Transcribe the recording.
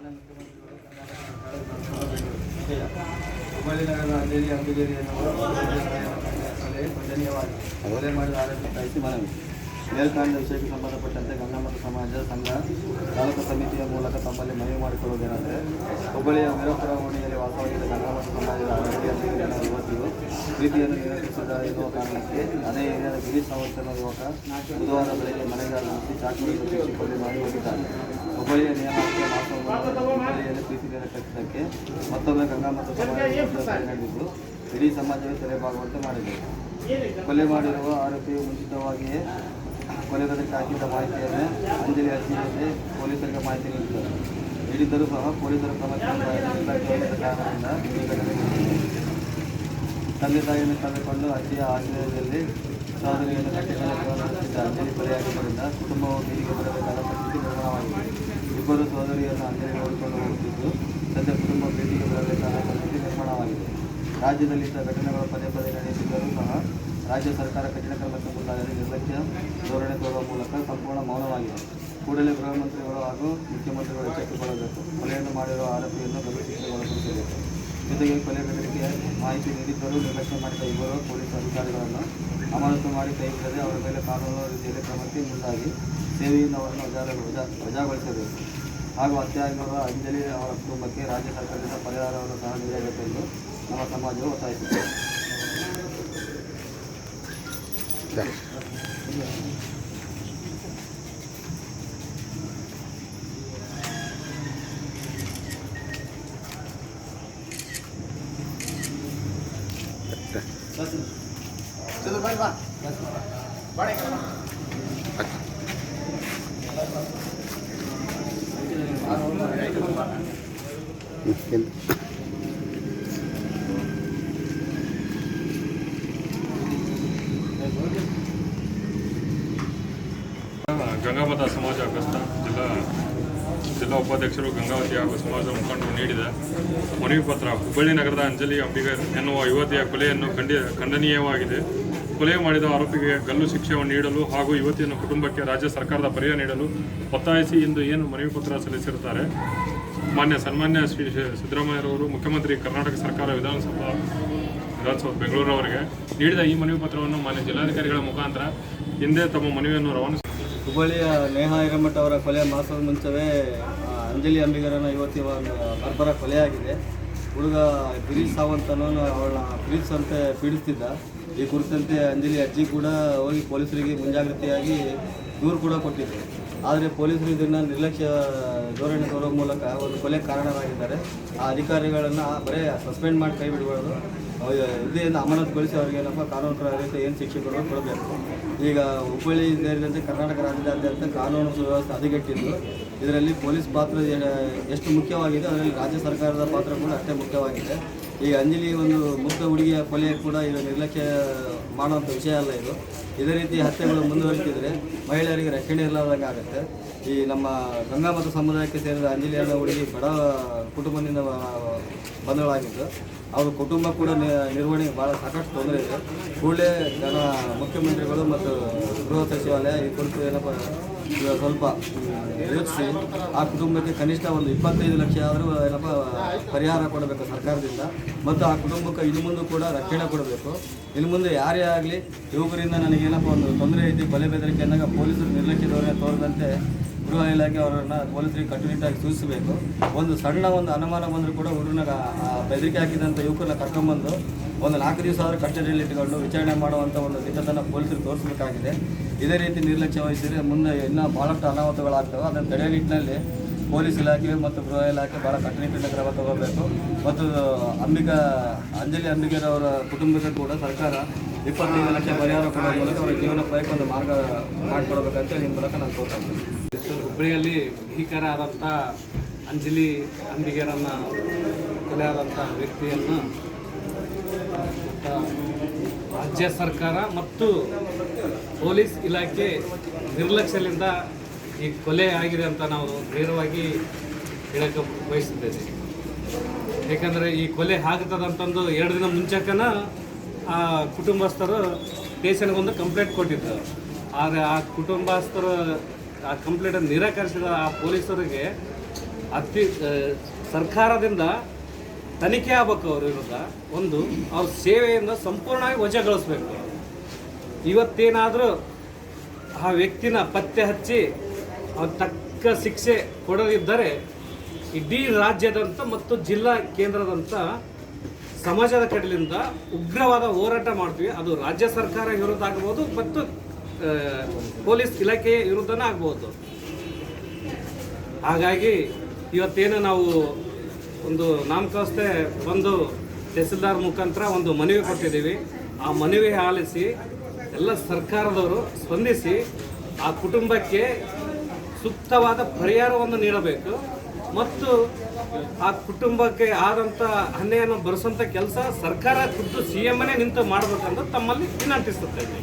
ಮಾನ್ಯ ಮುಖ್ಯಮಂತ್ರಿಗಳು ಕರ್ನಾಟಕ ಸರ್ಕಾರ ವಿಜಯ ಹುಬ್ಬಳ್ಳಿ ನಗರದ ಅಂಜೇರಿ ಅಂಬಿಗೇರಿಯನ್ನು ಕೊಲೆ ಖಂಡನೀಯವಾಗಿದೆ ಕೊಲೆ ಮಾಡಿದ ಆರೋಪಿ ಕಾಯಿಸಿ ಮನವಿ ಮೇಲ್ಕಾಂಡ ವಿಷಯಕ್ಕೆ ಸಂಬಂಧಪಟ್ಟಂತೆ ಗಂಗಾ ಮತ್ತು ಸಮಾಜ, ಸಂಘ, ತಾಲೂಕು ಸಮಿತಿಯ ಮೂಲಕ ತಮ್ಮಲ್ಲಿ ಮನವಿ ಮಾಡಿಕೊಳ್ಳುವುದೇನೆಂದರೆ, ಹುಬ್ಬಳ್ಳಿಯ ವೀರಪುರ ಓಣಿಯಲ್ಲಿ ವಾಸವಾಗಿದ್ದ ಗಂಗಾ ಮತ್ತು ಸಮಾಜದ ಯುವತಿಯು ಪ್ರೀತಿಯನ್ನು ನಿರೂಪಿಸಿದ ಎನ್ನುವ ಕಾರಣಕ್ಕೆ ಅದೇ ಏರಿಯಾದ ಗಿರೀಶ್ ಸಂವತ್ಸರ ಯುವಕ ಬುಧವಾರ ಬೆಳಗ್ಗೆ ಮನೆಗೆ ಆಗಮಿಸಿ ಮಾಡಿ ಹೋಗಿದ್ದಾರೆ ಹುಬ್ಬಳ್ಳಿಯ ನಿಯಮಕ್ಕೆ ಹುಬ್ಬಳ್ಳಿಯಲ್ಲಿ ಪ್ರೀತಿ ನಿರಕ್ಷಿಸಿದ್ದಕ್ಕೆ ಮತ್ತೊಮ್ಮೆ ಗಂಗಾ ಮತ್ತು ಸಮಾಜ ನಡೆದಿದ್ದು, ಇಡೀ ಸಮಾಜವೇ ತೆರೆಬಾಗುವಂತೆ ಮಾಡಿದೆ. ಕೊಲೆ ಮಾಡಿರುವ ಆರೋಪಿಯು ಮುಂಚಿತವಾಗಿಯೇ ಕೊಲೆಗದಕ್ಕೆ ಹಾಕಿದ್ದ ಮಾಹಿತಿಯನ್ನು ಅಂಜಲಿ ಅರ್ಜಿಯಲ್ಲಿ ಪೊಲೀಸರಿಗೆ ಮಾಹಿತಿ ನೀಡಿದ್ದರು. ನೀಡಿದ್ದರೂ ಸಹ ಪೊಲೀಸರ ಕ್ರಮಕ್ಕೆ ಕಾರಣದಿಂದ. ತಂದೆ ತಾಯಿಯನ್ನು ಕಳೆದುಕೊಂಡು ಅಜ್ಜಿಯ ಆಶ್ರಯದಲ್ಲಿ ಸಾಧನೆಯನ್ನು ಕಟ್ಟಿಕೊಂಡಿದ್ದ ಅಂಜಲಿ ಕೊಲೆಯಾಗಿದ್ದರಿಂದ ಕುಟುಂಬವು ಬೀದಿಗೆ ಬರಬೇಕಾದ ಪರಿಸ್ಥಿತಿ ನಿರ್ಮಾಣವಾಗಿದೆ. ಇಬ್ಬರು ಸಹೋದರಿಯನ್ನು ಅಂಜಲಿ ನೋಡಿಕೊಂಡು ಹೋಗುತ್ತಿದ್ದು ಸದ್ಯ ಕುಟುಂಬ ಬೀದಿಗೆ ಬರಬೇಕಾದ ಪರಿಸ್ಥಿತಿ ನಿರ್ಮಾಣವಾಗಿದೆ. ರಾಜ್ಯದಲ್ಲಿ ಇಂಥ ಘಟನೆಗಳು ಪದೇ ಪದೇ ನಡೆಯುತ್ತಿದ್ದರೂ ಸಹ ರಾಜ್ಯ ಸರ್ಕಾರ ಕಠಿಣ ಕ್ರಮಕ್ಕೆ ಮುಂದಾಗದೆ ನಿರ್ಲಕ್ಷ್ಯ ಧೋರಣೆ ತೋರುವ ಮೂಲಕ ಸಂಪೂರ್ಣ ಮೌನವಾಗಿದೆ. ಕೂಡಲೇ ಗೃಹಮಂತ್ರಿಗಳು ಹಾಗೂ ಮುಖ್ಯಮಂತ್ರಿಗಳು ಎಚ್ಚೆತ್ತುಕೊಳ್ಳಬೇಕು ಕೊಲೆಯನ್ನು ಮಾಡಿರುವ ಆರೋಪಿಯನ್ನು ಗಲ್ಲು ಶಿಕ್ಷೆಗೊಳಪಡಿಸಬೇಕು ಜೊತೆಗೆ ಕೊಲೆ ಘಟನೆಗೆ ಮಾಹಿತಿ ನೀಡಿದ್ದರೂ ನಿರ್ಲಕ್ಷ್ಯ ಮಾಡಿದ ಇಬ್ಬರು ಪೊಲೀಸ್ ಅಧಿಕಾರಿಗಳನ್ನು ಅಮಾನತು ಮಾಡಿ ಕೈ ಬಿಡದೆ ಅವರ ಮೇಲೆ ಕಾನೂನು ರೀತಿಯಲ್ಲಿ ಕ್ರಮಕ್ಕೆ ಮುಂದಾಗಿ ಸೇವೆಯಿಂದ ಅವರನ್ನು ವಜಾ ವಜಾ, ವಜಾಗೊಳಿಸಬೇಕು. ಹಾಗೂ ಅತ್ಯಾಗಿರುವ ಅಂಜಲಿ ಅವರ ಕುಟುಂಬಕ್ಕೆ ರಾಜ್ಯ ಸರ್ಕಾರದಿಂದ ಪರಿಹಾರವನ್ನು ಸಹ ನೀಡಬೇಕೆಂದು ನಮ್ಮ ಸಮಾಜವು चलो भाई वाह बड़े अच्छा ಗಂಗಾಮತ ಸಮಾಜ ಅಗಸ್ತ ಜಿಲ್ಲಾ ಜಿಲ್ಲಾ ಉಪಾಧ್ಯಕ್ಷರು ಗಂಗಾವತಿ ಹಾಗೂ ಸಮಾಜದ ಮುಖಂಡರು ನೀಡಿದ ಮನವಿ ಪತ್ರ. ಹುಬ್ಬಳ್ಳಿ ನಗರದ ಅಂಜಲಿ ಅಂಬಿಗರ್ ಎನ್ನುವ ಯುವತಿಯ ಕೊಲೆಯನ್ನು ಖಂಡಿ, ಖಂಡನೀಯವಾಗಿದೆ. ಕೊಲೆ ಮಾಡಿದ ಆರೋಪಿಗೆ ಗಲ್ಲು ಶಿಕ್ಷೆಯನ್ನು ನೀಡಲು ಹಾಗೂ ಯುವತಿಯನ್ನು ಕುಟುಂಬಕ್ಕೆ ರಾಜ್ಯ ಸರ್ಕಾರದ ಪರಿಹಾರ ನೀಡಲು ಒತ್ತಾಯಿಸಿ ಇಂದು ಏನು ಮನವಿ ಪತ್ರ ಸಲ್ಲಿಸಿರುತ್ತಾರೆ. ಮಾನ್ಯ ಸನ್ಮಾನ್ಯ ಶ್ರೀ ಸಿದ್ದರಾಮಯ್ಯರವರು ಮುಖ್ಯಮಂತ್ರಿ ಕರ್ನಾಟಕ ಸರ್ಕಾರ ವಿಧಾನಸಭಾ ವಿಧಾನಸಭಾ ಬೆಂಗಳೂರು ಅವರಿಗೆ ನೀಡಿದ ಈ ಮನವಿ ಪತ್ರವನ್ನು ಮಾನ್ಯ ಜಿಲ್ಲಾಧಿಕಾರಿಗಳ ಮುಖಾಂತರ ಹಿಂದೆ ತಮ್ಮ ಮನವಿಯನ್ನು ರವಾನಿಸಿ ಹುಬ್ಬಳ್ಳಿಯ ನೇಹಾ ಹಿರಮಠ ಅವರ ಕೊಲೆ ಮಾಸದ ಮುಂಚೆವೇ ಅಂಜಲಿ ಅಂಬಿಗರನ ಯುವತಿ ಒಂದು ಬರ್ಬರ ಕೊಲೆಯಾಗಿದೆ. ಹುಡುಗ ಗಿರೀಶ್ ಸಾವಂತ ಅನ್ನೋನು ಅವಳನ್ನ ಅಂತ ಪೀಡಿಸ್ತಿದ್ದ. ಈ ಕುರಿತಂತೆ ಅಂಜಲಿ ಅಜ್ಜಿ ಕೂಡ ಹೋಗಿ ಪೊಲೀಸರಿಗೆ ಮುಂಜಾಗ್ರತೆಯಾಗಿ ದೂರು ಕೂಡ ಕೊಟ್ಟಿದ್ದರು ಆದರೆ ಪೊಲೀಸರು ಇದನ್ನು ನಿರ್ಲಕ್ಷ್ಯ ಧೋರಣೆ ತೋರೋ ಮೂಲಕ ಒಂದು ಕೊಲೆ ಕಾರಣರಾಗಿದ್ದಾರೆ. ಆ ಅಧಿಕಾರಿಗಳನ್ನು ಬರೀ ಸಸ್ಪೆಂಡ್ ಮಾಡಿ ಕೈ ಬಿಡಬಾರ್ದು. ಇದರಿಂದ ಅಮಾನತುಗೊಳಿಸಿ ಅವರಿಗೆ ಏನಪ್ಪ ಕಾನೂನು ಪ್ರಕಾರ ಏನು ಶಿಕ್ಷೆ ಕೊಡಬೇಕು. ಈಗ ಹುಬ್ಬಳ್ಳಿ ಸೇರಿದಂತೆ ಕರ್ನಾಟಕ ರಾಜ್ಯದಾದ್ಯಂತ ಕಾನೂನು ಸುವ್ಯವಸ್ಥೆ ಹದಗೆಟ್ಟಿದ್ದು ಇದರಲ್ಲಿ ಪೊಲೀಸ್ ಪಾತ್ರ ಎಷ್ಟು ಮುಖ್ಯವಾಗಿದೆ, ಅದರಲ್ಲಿ ರಾಜ್ಯ ಸರ್ಕಾರದ ಪಾತ್ರ ಕೂಡ ಅಷ್ಟೇ ಮುಖ್ಯವಾಗಿದೆ. ಈ ಅಂಜಲಿ ಒಂದು ಮುಗ್ಧ ಹುಡುಗಿಯ ಕೊಲೆ ಕೂಡ ಈಗ ನಿರ್ಲಕ್ಷ್ಯ ಮಾಡುವಂಥ ವಿಷಯ ಅಲ್ಲ ಇದು. ಇದೇ ರೀತಿ ಹತ್ಯೆಗಳು ಮುಂದುವರಿಸಿದರೆ ಮಹಿಳೆಯರಿಗೆ ರಕ್ಷಣೆ ಇಲ್ಲದಂಗೆ ಆಗುತ್ತೆ ಈ ನಮ್ಮ ಗಂಗಾ ಮತ್ತು ಸಮುದಾಯಕ್ಕೆ ಸೇರಿದ ಅಂಜಲಿ ಅನ್ನೋ ಹುಡುಗಿ ಬಡ ಕುಟುಂಬದಿಂದ ಬಂದವಳಾಗಿದ್ದು. ಅವ್ರ ಕುಟುಂಬ ಕೂಡ ನಿರ್ವಹಣೆಗೆ ಭಾಳ ಸಾಕಷ್ಟು ತೊಂದರೆ ಇದೆ. ಕೂಡಲೇ ಜನ ಮುಖ್ಯಮಂತ್ರಿಗಳು ಮತ್ತು ಗೃಹ ಸಚಿವಾಲಯ ಈ ಕುರಿತು ಏನಪ್ಪ ಸ್ವಲ್ಪ ಯೋಚಿಸಿ. ಆ ಕುಟುಂಬಕ್ಕೆ ಕನಿಷ್ಠ ಒಂದು ಇಪ್ಪತ್ತೈದು ಲಕ್ಷ ಆದರೂ ಏನಪ್ಪ, ಪರಿಹಾರ ಕೊಡಬೇಕು ಸರ್ಕಾರದಿಂದ. ಮತ್ತು ಆ ಕುಟುಂಬಕ್ಕೆ ಇನ್ನು ಮುಂದೆ ಕೂಡ ರಕ್ಷಣೆ ಕೊಡಬೇಕು. ಇನ್ನು ಮುಂದೆ ಯಾರೇ ಆಗಲಿ, ಯುವಕರಿಂದ ನನಗೇನಪ್ಪ ಒಂದು ತೊಂದರೆ ಐತಿ, ಬಲೆ ಬೆದರಿಕೆ ಅಂದಾಗ ಪೊಲೀಸರು ನಿರ್ಲಕ್ಷ್ಯ ಧೋರಣೆ ತೋರದಂತೆ ಗೃಹ ಇಲಾಖೆ ಅವರನ್ನು ಪೊಲೀಸರಿಗೆ ಕಟ್ಟುನಿಟ್ಟಾಗಿ ಸೂಚಿಸಬೇಕು. ಒಂದು ಸಣ್ಣ ಒಂದು ಅನುಮಾನ ಬಂದರೂ ಕೂಡ ಹುಡುಗನ ಬೆದರಿಕೆ ಹಾಕಿದಂಥ ಯುವಕರನ್ನ ಕರ್ಕೊಂಬಂದು ಒಂದು ನಾಲ್ಕು ದಿವಸ ಆದರೂ ಕಸ್ಟಡಿಯಲ್ಲಿ ಇಟ್ಟುಕೊಂಡು ವಿಚಾರಣೆ ಮಾಡುವಂಥ ಒಂದು ದಿಟ್ಟತನ ಪೊಲೀಸರಿಗೆ ತೋರಿಸಬೇಕಾಗಿದೆ. ಇದೇ ರೀತಿ ನಿರ್ಲಕ್ಷ್ಯ ವಹಿಸಿದರೆ ಮುಂದೆ ಇನ್ನೂ ಭಾಳಷ್ಟು ಅನಾಹುತಗಳಾಗ್ತವೆ. ಅದನ್ನು ತಡೆಯೋ ನಿಟ್ಟಿನಲ್ಲಿ ಪೊಲೀಸ್ ಇಲಾಖೆ ಮತ್ತು ಗೃಹ ಇಲಾಖೆ ಭಾಳ ಕಟ್ಟುನಿಟ್ಟಿನ ಕ್ರಮ ತಗೋಬೇಕು. ಮತ್ತು ಅಂಬಿಕಾ, ಅಂಜಲಿ ಅಂಬಿಕರವರ ಕುಟುಂಬಕ್ಕೆ ಕೂಡ ಸರ್ಕಾರ ಇಪ್ಪತ್ತೈದು ಲಕ್ಷ ಪರಿಹಾರ ಕೊಡೋ ಮೂಲಕ ಅವರ ಜೀವನ ಒಂದು ಮಾರ್ಗ ಮಾಡಿಕೊಡ್ಬೇಕಂತ ನಿಮ್ಮ ಮೂಲಕ ನಾನು ತೋರ್ಸ್ತೀನಿ ಹುಬ್ಬಳ್ಳಿಯಲ್ಲಿ ಭೀಕರ ಆದಂಥ ಅಂಜಲಿ ಅಂಬಿಗರನ್ನ ಕೊಲೆ ಆದಂಥ ವ್ಯಕ್ತಿಯನ್ನು ರಾಜ್ಯ ಸರ್ಕಾರ ಮತ್ತು ಪೊಲೀಸ್ ಇಲಾಖೆ ನಿರ್ಲಕ್ಷ್ಯದಿಂದ ಈ ಕೊಲೆ ಆಗಿದೆ ಅಂತ ನಾವು ನೇರವಾಗಿ ಹೇಳಕ್ಕೆ ಬಯಸಿದ್ದೇವೆ ಏಕೆಂದರೆ ಈ ಕೊಲೆ ಆಗ್ತದಂತಂದು ಎರಡು ದಿನ ಮುಂಚೆಕನ ಆ ಕುಟುಂಬಸ್ಥರು ಸ್ಟೇಷನ್ಗೊಂದು ಕಂಪ್ಲೇಂಟ್ ಕೊಟ್ಟಿದ್ದರು. ಆದರೆ ಆ ಕುಟುಂಬಸ್ಥರು ಆ ಕಂಪ್ಲೇಂಟನ್ನು ನಿರಾಕರಿಸಿದ ಆ ಪೊಲೀಸರಿಗೆ ಅತಿ ಸರ್ಕಾರದಿಂದ ತನಿಖೆ ಆಗ್ಬೇಕು ಅವ್ರ ವಿರುದ್ಧ. ಒಂದು, ಅವ್ರ ಸೇವೆಯಿಂದ ಸಂಪೂರ್ಣವಾಗಿ ವಜಗೊಳಿಸ್ಬೇಕು. ಇವತ್ತೇನಾದರೂ ಆ ವ್ಯಕ್ತಿನ ಪತ್ತೆ ಹಚ್ಚಿ ಅವ್ರ ತಕ್ಕ ಶಿಕ್ಷೆ ಕೊಡದಿದ್ದರೆ ಇಡೀ ರಾಜ್ಯದಂತ ಮತ್ತು ಜಿಲ್ಲಾ ಕೇಂದ್ರದಂಥ ಸಮಾಜದ ಕಡೆಯಿಂದ ಉಗ್ರವಾದ ಹೋರಾಟ ಮಾಡ್ತೀವಿ. ಅದು ರಾಜ್ಯ ಸರ್ಕಾರ ವಿರುದ್ಧ ಆಗ್ಬೋದು ಮತ್ತು ಪೊಲೀಸ್ ಇಲಾಖೆಯ ವಿರುದ್ಧನೇ ಆಗ್ಬೋದು. ಹಾಗಾಗಿ ಇವತ್ತೇನು ನಾವು ಒಂದು ನಾಮಕಾವಸ್ಥೆ ಬಂದು ತಹಸೀಲ್ದಾರ್ ಮುಖಾಂತರ ಒಂದು ಮನವಿ ಕೊಟ್ಟಿದ್ದೀವಿ. ಆ ಮನವಿ ಆಲಿಸಿ ಎಲ್ಲ ಸರ್ಕಾರದವರು ಸ್ಪಂದಿಸಿ ಆ ಕುಟುಂಬಕ್ಕೆ ಸೂಕ್ತವಾದ ಪರಿಹಾರವನ್ನು ನೀಡಬೇಕು. ಮತ್ತು ಆ ಕುಟುಂಬಕ್ಕೆ ಆದಂಥ ಅನ್ಯಾಯನ ಬರೆಸುವಂಥ ಕೆಲಸ ಸರ್ಕಾರ ಖುದ್ದು ಸಿ ಎಮ್ನೇ ನಿಂತು ಮಾಡಬೇಕಂತ ತಮ್ಮಲ್ಲಿ ವಿನಂತಿಸುತ್ತೇನೆ.